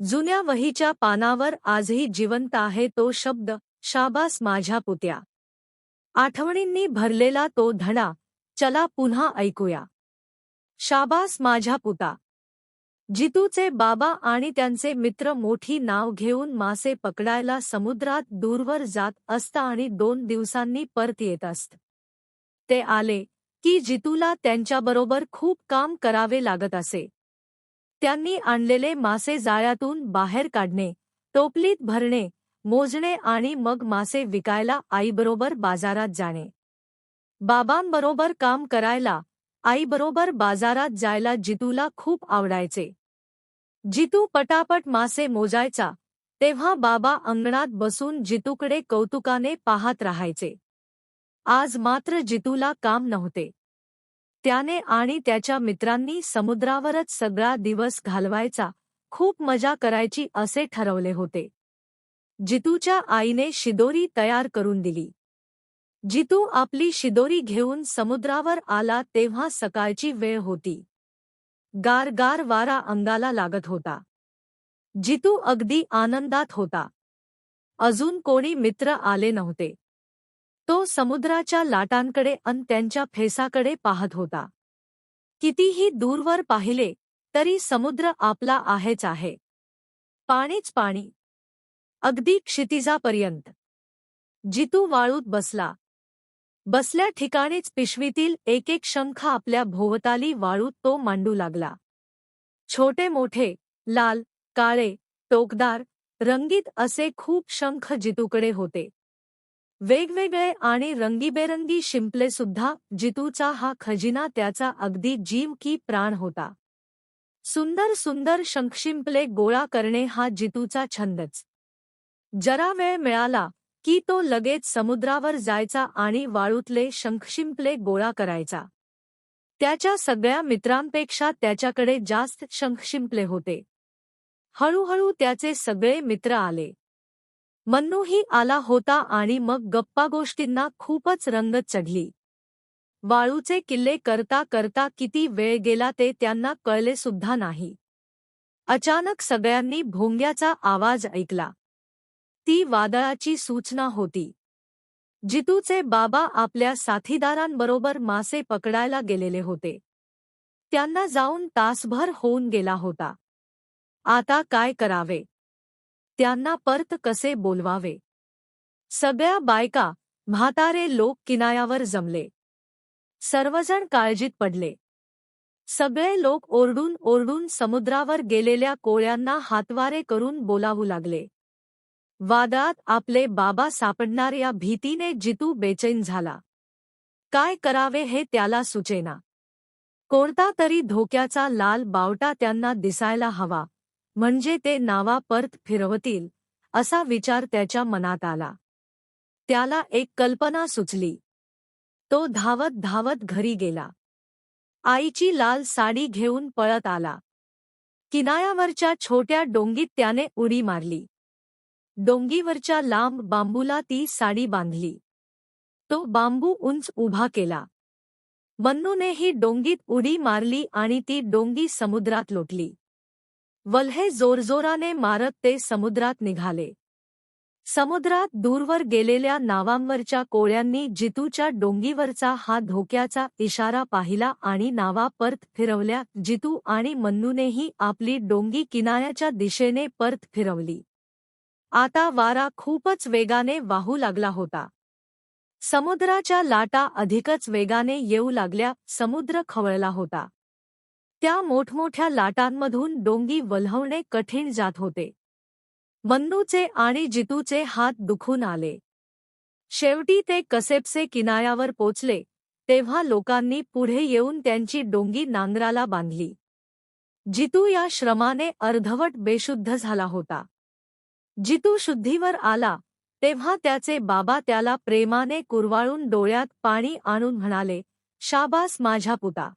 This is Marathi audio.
जुन्या वहीच्या पानावर आजही जिवंत आहे तो शब्द शाबास माझ्या पुत्या. आठवणींनी भरलेला तो धडा चला पुन्हा ऐकूया. शाबास माझ्या पुता. जितूचे बाबा आणि त्यांचे मित्र मोठी नाव घेऊन मासे पकडायला समुद्रात दूरवर जात असता आणि दोन दिवसांनी परत येत असत. ते आले की जितूला त्यांच्याबरोबर खूप काम करावे लागत असे. त्यांनी आणलेले मासे जाळ्यातून बाहेर काढणे टोपलीत भरणे मोजणे आणि मग मासे विकायला आईबरोबर बाजारात जाणे. बाबांबरोबर काम करायला आईबरोबर बाजारात जायला जितूला खूप आवडायचे. जितू पटापट मासे मोजायचा तेव्हा बाबा अंगणात बसून जितूकडे कौतुकाने पाहत राहायचे. आज मात्र जितूला काम नव्हते. त्याने आणि त्याच्या मित्रांनी समुद्रावरच सगळा दिवस घालवायचा खूप मजा करायची असे ठरवले होते. जितूच्या आईने शिदोरी तयार करून दिली. जितू आपली शिदोरी घेऊन समुद्रावर आला तेव्हा सकाळची वेळ होती. गार गार वारा अंगाला लागत होता. जितू अगदी आनंदात होता. अजून कोणी मित्र आले नव्हते. तो समुद्राच्या लाटांकडे अन त्यांच्या फेसाकडे पाहत होता. कितीही दूरवर पाहिले तरी समुद्र आपला आहेच आहे. पाणीच पाणी. अगदी क्षितिजापर्यंत. जितू वाळूत बसला. बसल्या ठिकाणीच पिशवीतील एक एक शंख आपल्या भोवताली वाळूत तो मांडू लागला. छोटे मोठे लाल काळे टोकदार रंगीत असे खूप शंख जितूकडे होते. वेगवेगळे आणि रंगीबेरंगी शिंपले सुद्धा जितूचा हा खजिना त्याचा अगदी जीव की प्राण होता. सुंदर सुंदर शंखशिंपले गोळा करणे हा जितूचा छंदच. जरा वेळ मिळाला की तो लगेच समुद्रावर जायचा आणि वाळूतले शंखशिंपले गोळा करायचा. त्याच्या सगळ्या मित्रांपेक्षा त्याच्याकडे जास्त शंखशिंपले होते. हळूहळू त्याचे सगळे मित्र आले. मन्नूही आला होता आणि मग गप्पा गोष्टींना खूपच रंगत चढली. वाळूचे किल्ले करता करता किती वेळ गेला ते त्यांना कळले सुद्धा नाही. अचानक सगळ्यांनी भोंग्याचा आवाज ऐकला. ती वादळाची सूचना होती. जितूचे बाबा आपल्या साथीदारांबरोबर मासे पकडायला गेलेले होते. त्यांना जाऊन तासभर होऊन गेला होता. आता काय करावे? त्यांना परत कसे बोलवावे? सगळ्या बायका म्हातारे लोक किनायावर जमले. सर्वजण काळजीत पडले. सगळे लोक ओरडून ओरडून समुद्रावर गेलेल्या कोळ्यांना हातवारे करून बोलावू लागले. वादात आपले बाबा सापडणार या भीतीने जितू बेचैन झाला. काय करावे हे त्याला सुचेना. कोणता तरी धोक्याचा लाल बावटा त्यांना दिसायला हवा. म्हणजे ते नावा परत फिरवतील असा विचार त्याच्या मनात आला. त्याला एक कल्पना सुचली. तो धावत धावत घरी गेला. आईची लाल साडी घेऊन पळत आला. किनायावरच्या छोट्या डोंगीत त्याने उडी मारली. डोंगीवरच्या लांब बांबूला ती साडी बांधली. तो बांबू उंच उभा केला. मन्नूने ही डोंगीत उडी मारली आणि ती डोंगी समुद्रात लोटली. वल्हे जोरजोराने मारत ते समुद्रात निघाले. समुद्रात दूरवर गेलेल्या नावांवरच्या कोळ्यांनी जितूच्या डोंगीवरचा हा धोक्याचा इशारा पाहिला आणि नावा परत फिरवल्या. जितू आणि मन्नूनेही आपली डोंगी किनाऱ्याच्या दिशेने परत फिरवली. आता वारा खूपच वेगाने वाहू लागला होता. समुद्राच्या लाटा अधिकच वेगाने येऊ लागल्या. समुद्र खवळला होता. त्या मोठमोठ्या लाटांमधून डोंगी वल्हवणे कठीण जात होते. मन्नूचे आणि जितूचे हात दुखून आले. शेवटी ते कसेपसे किनाऱ्यावर पोचले तेव्हा लोकांनी पुढे येऊन त्यांची डोंगी नांगराला बांधली. जितू या श्रमाने अर्धवट बेशुद्ध झाला होता. जितू शुद्धीवर आला तेव्हा त्याचे बाबा त्याला प्रेमाने कुरवाळून डोळ्यात पाणी आणून म्हणाले शाबास माझ्या पुता!